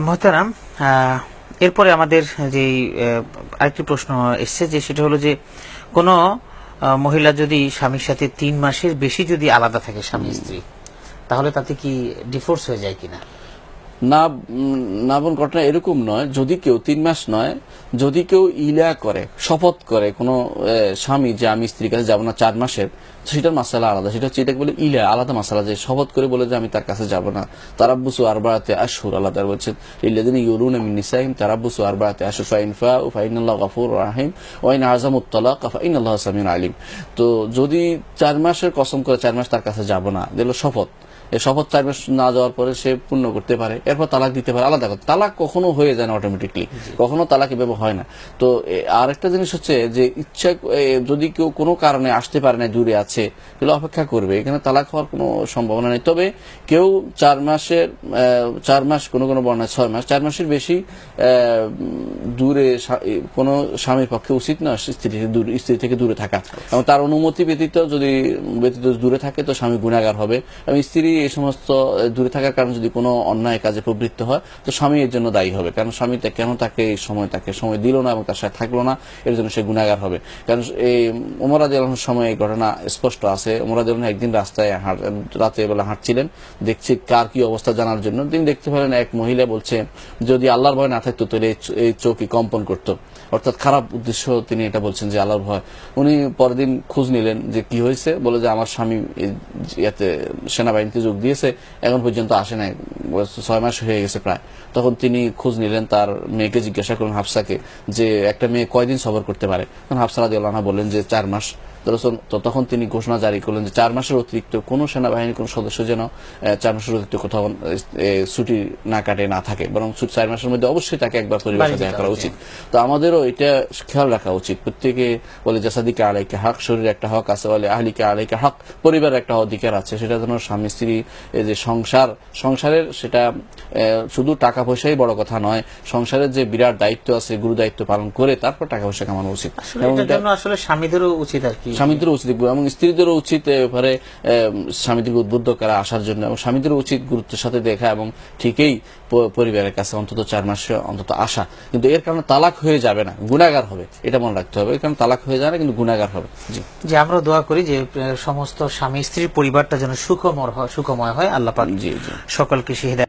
মহতারাম এরপরে আমাদের যে আরেকটি প্রশ্ন এসছে যে সেটা হলো যে কোনো মহিলা যদি স্বামীর সাথে তিন মাসের বেশি যদি আলাদা থাকে স্বামী স্ত্রী, তাহলে তাতে কি ডিফোর্স হয়ে যায় কিনা? না উম, না বোন ঘটনা এরকম নয় যদি কেউ তিন মাস নয় যদি কেউ ইলা করে শপথ করে কোনো স্বামী যে আমি স্ত্রীর কাছে যাব না চার মাসের সেটার মাসালা আলাদা। সেটা হচ্ছে এটাকে বলে ইলা আলাদা মাসালা যে শপথ করে বলে যে আমি তার কাছে যাব না। তারাব্বুসু আর বাড়াতে আসুর আল্লাহ তার বলছেন ইল্লাদিন ইউলুন মিন নিসাইম তারাব্বুসু আর বাড়াতে আসুর ফাইন ফা ও ফাইন আল্লাহ গাফুর রাহিম ওয়াইন আজম উত্তলাক ফাইন আল্লাহ সামিন আলিম। তো যদি চার মাসের কসম করে চার মাস তার কাছে যাব না দিল শপথ। শপথ চার মাস না যাওয়ার পরে সে পূর্ণ করতে পারে। এরপর তালাক দিতে পারে। আলাদা কথা। তালাক কখনো হয়ে যায় না অটোমেটিকলি কখনো তালাক এভাবে হয় না। তো আর একটা জিনিস হচ্ছে যে ইচ্ছা যদি কেউ কোনো কারণে আসতে পারে না, দূরে আছে, তাহলে অপেক্ষা করবে। এখানে তালাক হওয়ার কোনো সম্ভাবনা নেই। তবে কেউ চার মাসের চার মাস, কোনো কোনো বর্ণায় ছয় মাস, চার মাসের বেশি দূরে কোনো স্বামীর পক্ষে উচিত না স্ত্রী স্ত্রী থেকে দূরে থাকা। এবং তার অনুমতি ব্যতীত যদি, ব্যতীত দূরে থাকে, তো স্বামী গুণাগার হবে। এবং স্ত্রী এই সমস্ত দূরে থাকার কারণে যদি কোনো অন্যায় কাজে প্রবৃত্ত হয়, তো স্বামী এর জন্য দায়ী হবে। কারণ স্বামী কেন তাকে এই সময় তাকে সময় দিল না এবং তার সাথে থাকল না, এর জন্য সে গুণাগার হবে। কারণ এই ওমরাদ আলমের সময় এই ঘটনা স্পষ্ট আছে। ওমরাদ আলম একদিন রাস্তায় রাতে বেলা হাঁটছিলেন, দেখছি কার কি অবস্থা জানার জন্য। তিনি দেখতে পেলেন এক মহিলা বলছে, যদি আল্লাহর ভয় না থাকতো, তাহলে এই চ- এই চোখই কম্পন করতো। অর্থাৎ খারাপ উদ্দেশ্য তিনি এটা বলছেন যে আল্লাহর ভয়। উনি পরের দিন খোঁজ নিলেন যে কি হয়েছে, বলে যে আমার স্বামী ইয়াতে সেনাবাহিনীতে যোগ দিয়েছে এখন পর্যন্ত আসে নাই। ছয় মাস হয়ে গেছে প্রায়। তখন তিনি খোঁজ নিলেন তার মেয়েকে জিজ্ঞাসা করলেন হাফসাকে যে একটা মেয়ে কয়দিন সবর করতে পারে। তখন হাফসা রাদি আল্লাহ বললেন যে চার মাস। তো তখন তিনি ঘোষণা জারি করলেন যে চার মাসের অতিরিক্ত কোনো সেনাবাহিনীর কোনো সদস্য যেন চার মাসের অতিরিক্ত কোথাও ছুটি না কাটে না থাকে। বরং চার মাসের মধ্যে অবশ্যই তাকে একবার সাথে দেখা করা উচিত। তো আমাদেরও এটা খেয়াল রাখা উচিত। প্রত্যেকে বলে জাসাদিকে আলাইকে হক শরীরে একটা হক আছে। বলে আহলিকে আলাইকে হক পরিবারের একটা অধিকার আছে। সেটা যেন স্বামী স্ত্রী এই যে সংসার সংসারের সেটা শুধু টাকা পয়সাই বড় কথা নয় সংসারের যে বিরাট দায়িত্ব আছে গুরু দায়িত্ব পালন করে তারপর টাকা পয়সা কামানো উচিত। এবং আসলে স্বামীদেরও উচিত আর কি। স্বামীদেরও উচিত এবং স্ত্রীদেরও উচিত এ ব্যাপারে এ, স্বামীদেরকে উদ্বুদ্ধ করা আসার জন্য এবং স্বামীদেরও উচিত গুরুত্বের সাথে দেখা এবং ঠিকই পরিবারের কাছে অন্তত চার মাসে অন্তত আসা। কিন্তু এর কারণে তালাক হয়ে যাবে না গুণাগার হবে এটা মনে রাখতে হবে। এর কারণে তালাক হয়ে যায় না কিন্তু গুণাগার হবে জি। যে আমরা দোয়া করি যে সমস্ত স্বামী স্ত্রীর পরিবারটা যেন সুখময় হয় সুখময় হয় আল্লাহ পাক সকলকে সেই